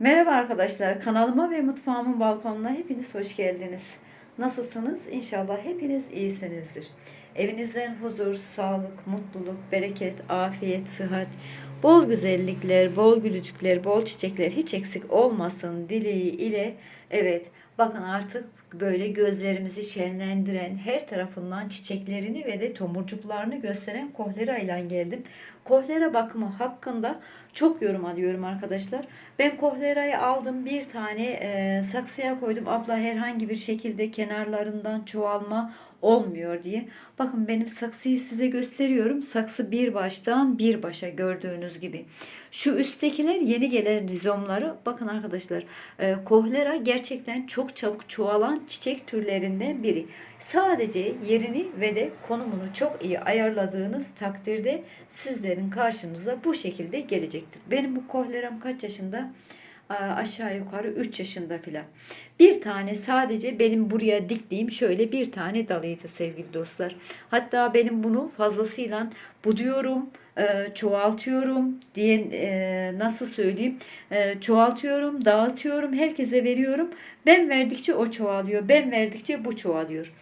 Merhaba arkadaşlar, kanalıma ve mutfağımın balkonuna hepiniz hoş geldiniz. Nasılsınız? İnşallah hepiniz iyisinizdir. Evinizden huzur, sağlık, mutluluk, bereket, afiyet, sıhhat, bol güzellikler, bol gülücükler, bol çiçekler hiç eksik olmasın dileği ile evet bakın artık böyle gözlerimizi şenlendiren her tarafından çiçeklerini ve de tomurcuklarını gösteren kohlera ile geldim. Kohlera bakımı hakkında çok yorum alıyorum arkadaşlar. Ben kohlerayı aldım bir tane e, saksıya koydum. Abla herhangi bir şekilde kenarlarından çoğalma olmuyor diye. Bakın benim saksıyı size gösteriyorum. Saksı bir baştan bir başa gördüğünüz gibi. Şu üsttekiler yeni gelen rizomları. Bakın arkadaşlar e, kohlera gerçekten çok çabuk çoğalan çiçek türlerinden biri. Sadece yerini ve de konumunu çok iyi ayarladığınız takdirde sizlerin karşınıza bu şekilde gelecektir. Benim bu kohleram kaç yaşında? Aşağı yukarı 3 yaşında filan. Bir tane sadece benim buraya diktiğim şöyle bir tane dalıydı sevgili dostlar. Hatta benim bunu fazlasıyla buduyorum, e, çoğaltıyorum diye e, nasıl söyleyeyim e, çoğaltıyorum, dağıtıyorum, herkese veriyorum. Ben verdikçe o çoğalıyor, ben verdikçe bu çoğalıyor.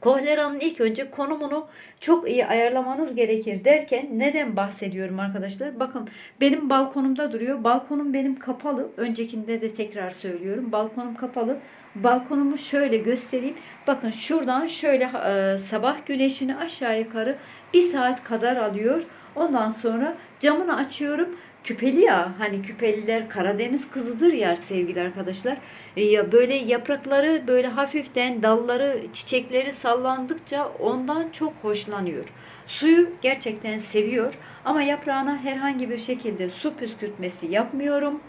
Kohleranın ilk önce konumunu çok iyi ayarlamanız gerekir derken neden bahsediyorum arkadaşlar? Bakın benim balkonumda duruyor. Balkonum benim kapalı. Öncekinde de tekrar söylüyorum. Balkonum kapalı. Balkonumu şöyle göstereyim. Bakın şuradan şöyle e, sabah güneşini aşağı yukarı bir saat kadar alıyor. Ondan sonra camını açıyorum küpeli ya hani küpeliler Karadeniz kızıdır ya sevgili arkadaşlar. E, ya böyle yaprakları böyle hafiften dalları çiçekleri sallandıkça ondan çok hoşlanıyor. Suyu gerçekten seviyor ama yaprağına herhangi bir şekilde su püskürtmesi yapmıyorum.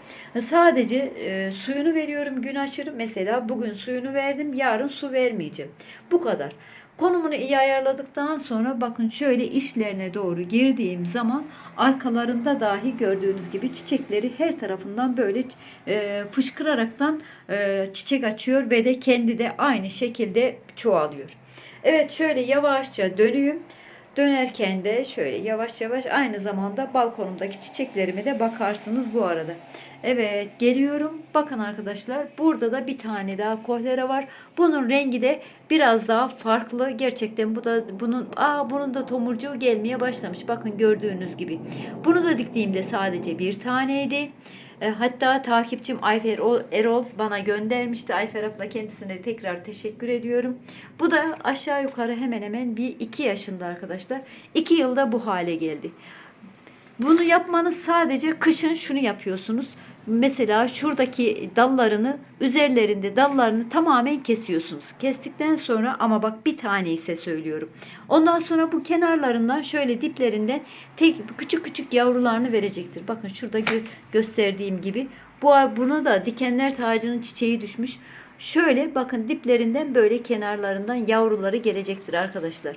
Sadece e, suyunu veriyorum gün aşırı. Mesela bugün suyunu verdim yarın su vermeyeceğim. Bu kadar. Konumunu iyi ayarladıktan sonra bakın şöyle işlerine doğru girdiğim zaman arkalarında dahi gördüğünüz gibi çiçekleri her tarafından böyle e, fışkıraraktan e, çiçek açıyor ve de kendi de aynı şekilde çoğalıyor. Evet şöyle yavaşça dönüyorum. Dönerken de şöyle yavaş yavaş aynı zamanda balkonumdaki çiçeklerime de bakarsınız bu arada. Evet geliyorum. Bakın arkadaşlar burada da bir tane daha kohlera var. Bunun rengi de biraz daha farklı. Gerçekten bu da bunun aa bunun da tomurcuğu gelmeye başlamış. Bakın gördüğünüz gibi. Bunu da diktiğimde sadece bir taneydi. E, hatta takipçim Ayfer Erol bana göndermişti. Ayfer abla kendisine tekrar teşekkür ediyorum. Bu da aşağı yukarı hemen hemen bir iki yaşında arkadaşlar. İki yılda bu hale geldi. Bunu yapmanız sadece kışın şunu yapıyorsunuz. Mesela şuradaki dallarını üzerlerinde dallarını tamamen kesiyorsunuz. Kestikten sonra ama bak bir tane ise söylüyorum. Ondan sonra bu kenarlarından şöyle diplerinden tek küçük küçük yavrularını verecektir. Bakın şurada gö- gösterdiğim gibi. Bu buna da dikenler tacının çiçeği düşmüş. Şöyle bakın diplerinden böyle kenarlarından yavruları gelecektir arkadaşlar.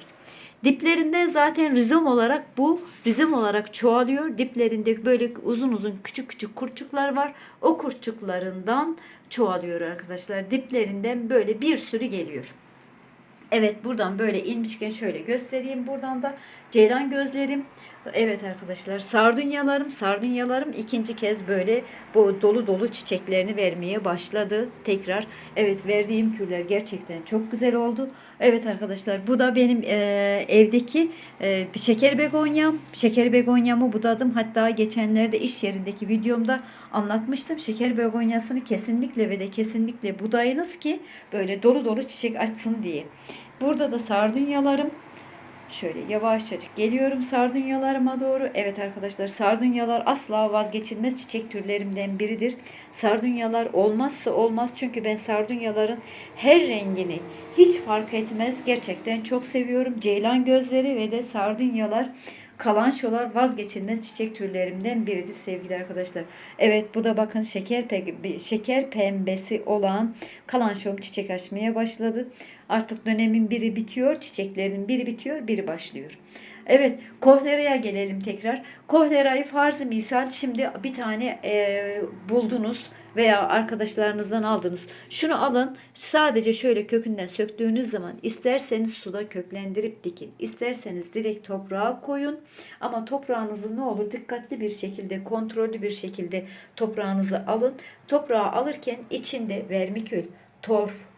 Diplerinden zaten rizom olarak bu rizom olarak çoğalıyor. Diplerinde böyle uzun uzun küçük küçük kurçuklar var. O kurçuklarından çoğalıyor arkadaşlar. Diplerinden böyle bir sürü geliyor. Evet buradan böyle inmişken şöyle göstereyim. Buradan da ceylan gözlerim. Evet arkadaşlar sardunyalarım sardunyalarım ikinci kez böyle bu dolu dolu çiçeklerini vermeye başladı. Tekrar evet verdiğim küller gerçekten çok güzel oldu. Evet arkadaşlar bu da benim e, evdeki e, şeker begonyam. Şeker begonyamı budadım. Hatta geçenlerde iş yerindeki videomda anlatmıştım. Şeker begonyasını kesinlikle ve de kesinlikle budayınız ki böyle dolu dolu çiçek açsın diye. Burada da sardunyalarım. Şöyle yavaşçacık geliyorum sardunyalarıma doğru. Evet arkadaşlar sardunyalar asla vazgeçilmez çiçek türlerimden biridir. Sardunyalar olmazsa olmaz çünkü ben sardunyaların her rengini hiç fark etmez. Gerçekten çok seviyorum. Ceylan gözleri ve de sardunyalar kalançolar vazgeçilmez çiçek türlerimden biridir sevgili arkadaşlar. Evet bu da bakın şeker pe şeker pembesi olan kalançom çiçek açmaya başladı. Artık dönemin biri bitiyor, çiçeklerinin biri bitiyor, biri başlıyor. Evet, kohleraya gelelim tekrar. Kohlerayı farzı misal şimdi bir tane e, buldunuz veya arkadaşlarınızdan aldınız. Şunu alın, sadece şöyle kökünden söktüğünüz zaman isterseniz suda köklendirip dikin, isterseniz direkt toprağa koyun. Ama toprağınızı ne olur dikkatli bir şekilde, kontrollü bir şekilde toprağınızı alın. Toprağı alırken içinde vermikül, torf,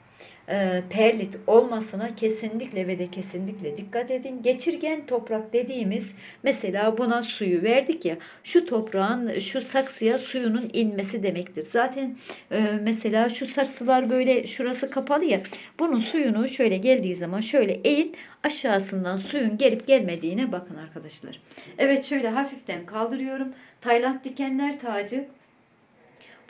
e, perlit olmasına kesinlikle ve de kesinlikle dikkat edin. Geçirgen toprak dediğimiz mesela buna suyu verdik ya şu toprağın şu saksıya suyunun inmesi demektir. Zaten e, mesela şu saksılar böyle şurası kapalı ya bunun suyunu şöyle geldiği zaman şöyle eğin aşağısından suyun gelip gelmediğine bakın arkadaşlar. Evet şöyle hafiften kaldırıyorum. Tayland dikenler tacı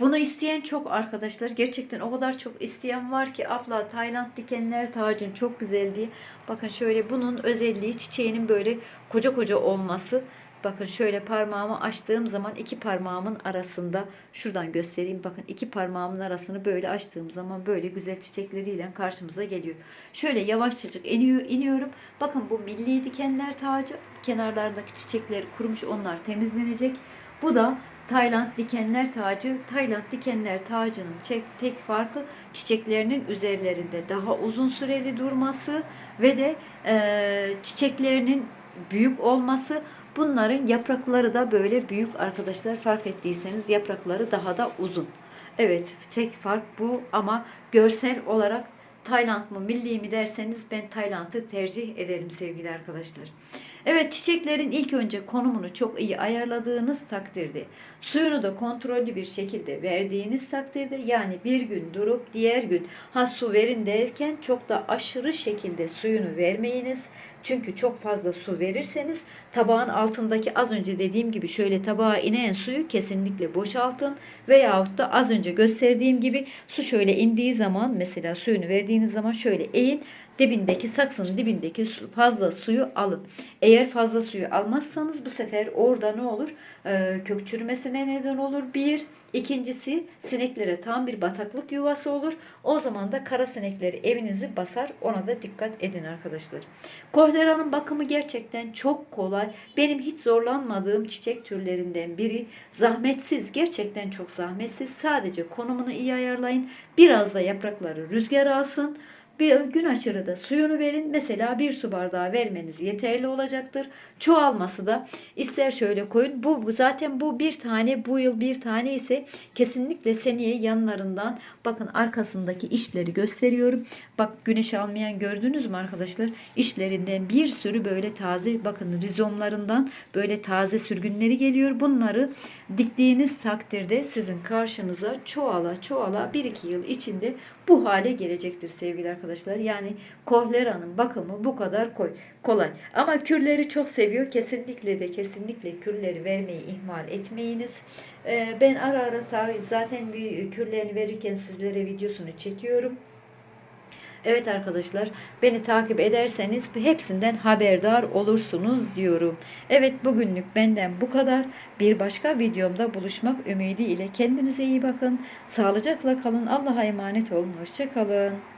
bunu isteyen çok arkadaşlar. Gerçekten o kadar çok isteyen var ki abla Tayland dikenler tacın çok güzel diye. Bakın şöyle bunun özelliği çiçeğinin böyle koca koca olması. Bakın şöyle parmağımı açtığım zaman iki parmağımın arasında şuradan göstereyim. Bakın iki parmağımın arasını böyle açtığım zaman böyle güzel çiçekleriyle karşımıza geliyor. Şöyle yavaşçacık iniyor, iniyorum. Bakın bu milli dikenler tacı. Kenarlardaki çiçekleri kurumuş onlar temizlenecek. Bu da Tayland dikenler tacı. Tayland dikenler tacının tek, farkı çiçeklerinin üzerlerinde daha uzun süreli durması ve de e, çiçeklerinin büyük olması. Bunların yaprakları da böyle büyük arkadaşlar fark ettiyseniz yaprakları daha da uzun. Evet tek fark bu ama görsel olarak Tayland mı milli mi derseniz ben Tayland'ı tercih ederim sevgili arkadaşlar. Evet çiçeklerin ilk önce konumunu çok iyi ayarladığınız takdirde suyunu da kontrollü bir şekilde verdiğiniz takdirde yani bir gün durup diğer gün ha su verin derken çok da aşırı şekilde suyunu vermeyiniz. Çünkü çok fazla su verirseniz tabağın altındaki az önce dediğim gibi şöyle tabağa inen suyu kesinlikle boşaltın veyahut da az önce gösterdiğim gibi su şöyle indiği zaman mesela suyunu verdiğiniz zaman şöyle eğin dibindeki saksının dibindeki fazla suyu alın. Eğer fazla suyu almazsanız bu sefer orada ne olur? Ee, kök çürümesine neden olur. Bir. İkincisi sineklere tam bir bataklık yuvası olur. O zaman da kara sinekleri evinizi basar. Ona da dikkat edin arkadaşlar. Kohlera'nın bakımı gerçekten çok kolay. Benim hiç zorlanmadığım çiçek türlerinden biri. Zahmetsiz. Gerçekten çok zahmetsiz. Sadece konumunu iyi ayarlayın. Biraz da yaprakları rüzgar alsın. Bir gün aşırı da suyunu verin. Mesela bir su bardağı vermeniz yeterli olacaktır. Çoğalması da ister şöyle koyun. Bu zaten bu bir tane bu yıl bir tane ise kesinlikle seneye yanlarından bakın arkasındaki işleri gösteriyorum. Bak güneş almayan gördünüz mü arkadaşlar? İşlerinden bir sürü böyle taze bakın rizomlarından böyle taze sürgünleri geliyor. Bunları diktiğiniz takdirde sizin karşınıza çoğala çoğala 1-2 yıl içinde bu hale gelecektir sevgili arkadaşlar. Yani kohleranın bakımı bu kadar koy, kolay. Ama kürleri çok seviyor. Kesinlikle de kesinlikle kürleri vermeyi ihmal etmeyiniz. Ee, ben ara ara ta, zaten kürlerini verirken sizlere videosunu çekiyorum. Evet arkadaşlar beni takip ederseniz hepsinden haberdar olursunuz diyorum. Evet bugünlük benden bu kadar. Bir başka videomda buluşmak ümidi ile kendinize iyi bakın. Sağlıcakla kalın. Allah'a emanet olun. Hoşçakalın.